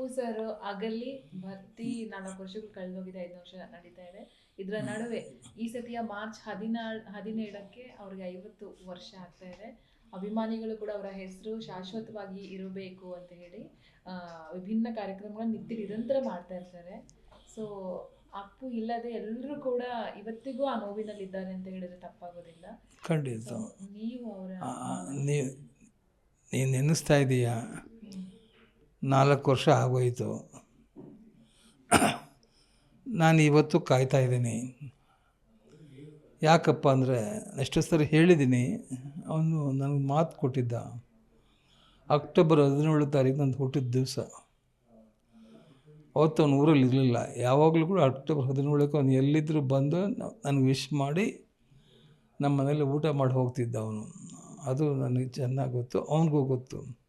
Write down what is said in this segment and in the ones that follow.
Appu sir ಆಗಲ್ಲಿ ಭರ್ತಿ ನಾಲ್ಕು ವರ್ಷಗಳು ಕಳೆದೋಗಿದೆ ಐದು ವರ್ಷ ನಡೀತಾ ಇದೆ. ಇದರ ನಡುವೆ ಈ ಸತಿಯ ಮಾರ್ಚ್ ಹದಿನಾಲ್ ಹದಿನೇಳಕ್ಕೆ ಅವ್ರಿಗೆ ಐವತ್ತು ವರ್ಷ ಆಗ್ತಾ ಇದೆ. ಅಭಿಮಾನಿಗಳು ಕೂಡ ಅವರ ಹೆಸರು ಶಾಶ್ವತವಾಗಿ ಇರಬೇಕು ಅಂತ ಹೇಳಿ ವಿಭಿನ್ನ ಕಾರ್ಯಕ್ರಮಗಳನ್ನ ನಿತ್ಯ ನಿರಂತರ ಮಾಡ್ತಾ ಇರ್ತಾರೆ. ಸೊ ಅಪ್ಪು ಇಲ್ಲದೆ ಎಲ್ಲರೂ ಕೂಡ ಇವತ್ತಿಗೂ ಆ ನೋವಿನಲ್ಲಿದ್ದಾರೆ ಅಂತ ಹೇಳಿದ್ರೆ ತಪ್ಪಾಗೋದಿಲ್ಲ. ಖಂಡಿತ. ನೀವು ಅವರ ನೀವು ನೀನು ನೆನೆಸ್ತಾ ಇದೀಯಾ? ನಾಲ್ಕು ವರ್ಷ ಆಗೋಯಿತು. ನಾನು ಇವತ್ತು ಕಾಯ್ತಾ ಇದ್ದೀನಿ. ಯಾಕಪ್ಪ ಅಂದರೆ ಎಷ್ಟೋ ಸರಿ ಹೇಳಿದ್ದೀನಿ. ಅವನು ನನಗೆ ಮಾತು ಕೊಟ್ಟಿದ್ದ. ಅಕ್ಟೋಬರ್ ಹದಿನೇಳು ತಾರೀಕು ನಂದು ಹುಟ್ಟಿದ ದಿವಸ. ಅವತ್ತು ಅವನು ಊರಲ್ಲಿ ಇರಲಿಲ್ಲ. ಯಾವಾಗಲೂ ಕೂಡ ಅಕ್ಟೋಬರ್ ಹದಿನೇಳಕ್ಕೆ ಅವನು ಎಲ್ಲಿದ್ದರೂ ಬಂದು ನನಗೆ ವಿಶ್ ಮಾಡಿ ನಮ್ಮ ಮನೇಲಿ ಊಟ ಮಾಡಿ ಹೋಗ್ತಿದ್ದ ಅವನು. ಅದು ನನಗೆ ಚೆನ್ನಾಗಿ ಗೊತ್ತು, ಅವನಿಗೂ ಗೊತ್ತು.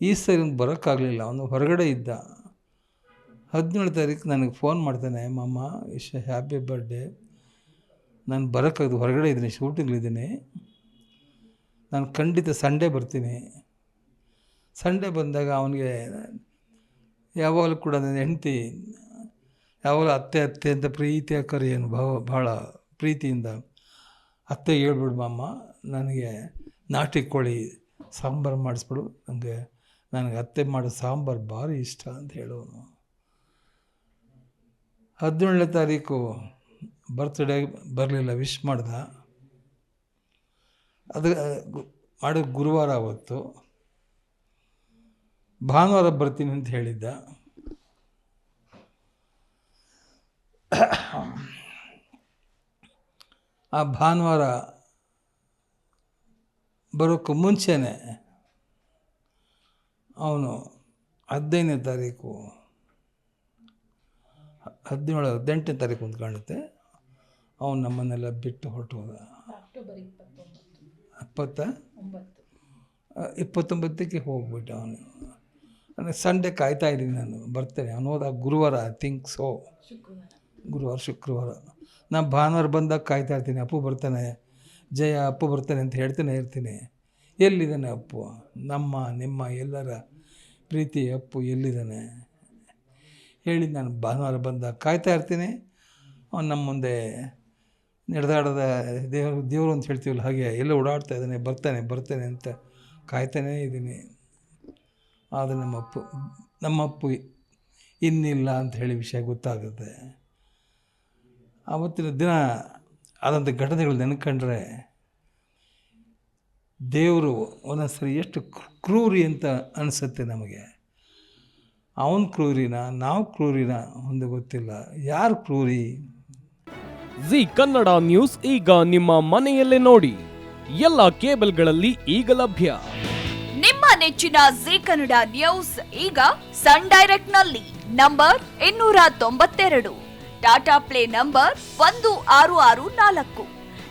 ಈ ಸರಿ ಬರೋಕ್ಕಾಗಲಿಲ್ಲ. ಅವನು ಹೊರಗಡೆ ಇದ್ದ. ಹದಿನೇಳು ತಾರೀಕು ನನಗೆ ಫೋನ್ ಮಾಡ್ತಾನೆ, ಮಾಮ, ಇಶ್ ಹ್ಯಾಪಿ ಬರ್ಡೇ ನಾನು ಬರೋಕ್ಕಾಗದು ಹೊರಗಡೆ ಇದ್ದೀನಿ, ಶೂಟಿಂಗ್ಲಿದ್ದೀನಿ. ನಾನು ಖಂಡಿತ ಸಂಡೇ ಬರ್ತೀನಿ. ಸಂಡೇ ಬಂದಾಗ ಅವನಿಗೆ, ಯಾವಾಗಲೂ ಕೂಡ ನನ್ನ ಹೆಂಡ್ತಿ, ಯಾವಾಗಲೂ ಅತ್ತೆ ಅತ್ತೆ ಅಂತ ಪ್ರೀತಿಯ ಏನು ಭಾವ ಭಾಳ ಪ್ರೀತಿಯಿಂದ ಅತ್ತೆ ಹೇಳ್ಬಿಡು ಮಾಮ, ನನಗೆ ನಾಟಿ ಕೋಳಿ ಸಾಂಬಾರು ಮಾಡಿಸ್ಬಿಡು ನನಗೆ ನನಗೆ ಅತ್ತೆ ಮಾಡೋ ಸಾಂಬಾರು ಭಾರಿ ಇಷ್ಟ ಅಂತ ಹೇಳೋನು ಹದಿನೇಳನೇ ತಾರೀಕು ಬರ್ತ್ಡೇ ಬರಲಿಲ್ಲ ವಿಶ್ ಮಾಡ್ದ. ಅದು ಮಾಡೋ ಗುರುವಾರ ಅವತ್ತು. ಭಾನುವಾರ ಬರ್ತೀನಿ ಅಂತ ಹೇಳಿದ್ದ. ಆ ಭಾನುವಾರ ಬರೋಕ್ಕೂ ಮುಂಚೆನೇ ಅವನು ಹದಿನೈದನೇ ತಾರೀಕು ಹದಿನೇಳು ಹದಿನೆಂಟನೇ ತಾರೀಕು ಅಂತ ಕಾಣುತ್ತೆ. ಅವನು ನಮ್ಮನ್ನೆಲ್ಲ ಬಿಟ್ಟು ಹೊರಟು ಹೋದ. ಇಪ್ಪತ್ತ? ಇಪ್ಪತ್ತೊಂಬತ್ತಕ್ಕೆ ಹೋಗ್ಬಿಟ್ಟ ಅವನು. ನನಗೆ ಸಂಡೇ ಕಾಯ್ತಾ ಇದ್ದೀನಿ ನಾನು ಬರ್ತೇನೆ. ಅವನು ಹೋದಾಗ ಗುರುವಾರ ಐ ಥಿಂಕ್ ಸೋ ಗುರುವಾರ ಶುಕ್ರವಾರ. ನಾನು ಭಾನುವಾರ ಬಂದಾಗ ಕಾಯ್ತಾ ಇರ್ತೀನಿ. ಅಪ್ಪು ಬರ್ತಾನೆ. ಜಯ ಅಪ್ಪು ಬರ್ತಾನೆ ಅಂತ ಹೇಳ್ತಾನೆ ಇರ್ತೀನಿ. ಎಲ್ಲಿದ್ದಾನೆ ಅಪ್ಪು? ನಮ್ಮ, ನಿಮ್ಮ ಎಲ್ಲರ ಪ್ರೀತಿ ಅಪ್ಪು ಎಲ್ಲಿದ್ದಾನೆ? ಹೇಳಿ ನಾನು ಭಾನುವಾರ ಬಂದಾಗ ಕಾಯ್ತಾ ಇರ್ತೀನಿ. ಅವನು ನಮ್ಮ ಮುಂದೆ ನಡೆದಾಡದ ದೇವರು ದೇವರು ಅಂತ ಹೇಳ್ತೀವಲ್ಲ, ಹಾಗೆ ಎಲ್ಲ ಓಡಾಡ್ತಾ ಇದ್ದಾನೆ, ಬರ್ತಾನೆ ಬರ್ತಾನೆ ಅಂತ ಕಾಯ್ತಾನೆ ಇದ್ದೀನಿ. ಆದರೆ ನಮ್ಮಪ್ಪು ನಮ್ಮಪ್ಪು ಇನ್ನಿಲ್ಲ ಅಂತ ಹೇಳಿ ವಿಷಯ ಗೊತ್ತಾಗುತ್ತೆ ಆವತ್ತಿನ ದಿನ ಆದಂಥ ಘಟನೆಗಳು ನೆನ್ಕೊಂಡ್ರೆ ದೇವರು ಒಂದೊಂದು ಸರಿ ಎಷ್ಟು ಕ್ರೂರಿ ಅಂತ ಅನಿಸುತ್ತೆ ನಮಗೆ. ಅವನ ಕ್ರೂರಿನ ನಾವು ಕ್ರೂರಿನ ಒಂದು ಗೊತ್ತಿಲ್ಲ. ಯಾರು ಕ್ರೂರಿ? ಜಿ ಕನ್ನಡ ನ್ಯೂಸ್ ಈಗ ನಿಮ್ಮ ಮನೆಯಲ್ಲೇ ನೋಡಿ. ಎಲ್ಲ ಕೇಬಲ್ಗಳಲ್ಲಿ ಈಗ ಲಭ್ಯ. ನಿಮ್ಮ ನೆಚ್ಚಿನ ಜಿ ಕನ್ನಡ ನ್ಯೂಸ್ ಈಗ ಸನ್ ಡೈರೆಕ್ಟ್ನಲ್ಲಿ ನಂಬರ್ ಇನ್ನೂರ ತೊಂಬತ್ತೆರಡು. ಟಾಟಾ ಪ್ಲೇ ನಂಬರ್ ಒಂದು ಆರು ಆರು ನಾಲ್ಕು.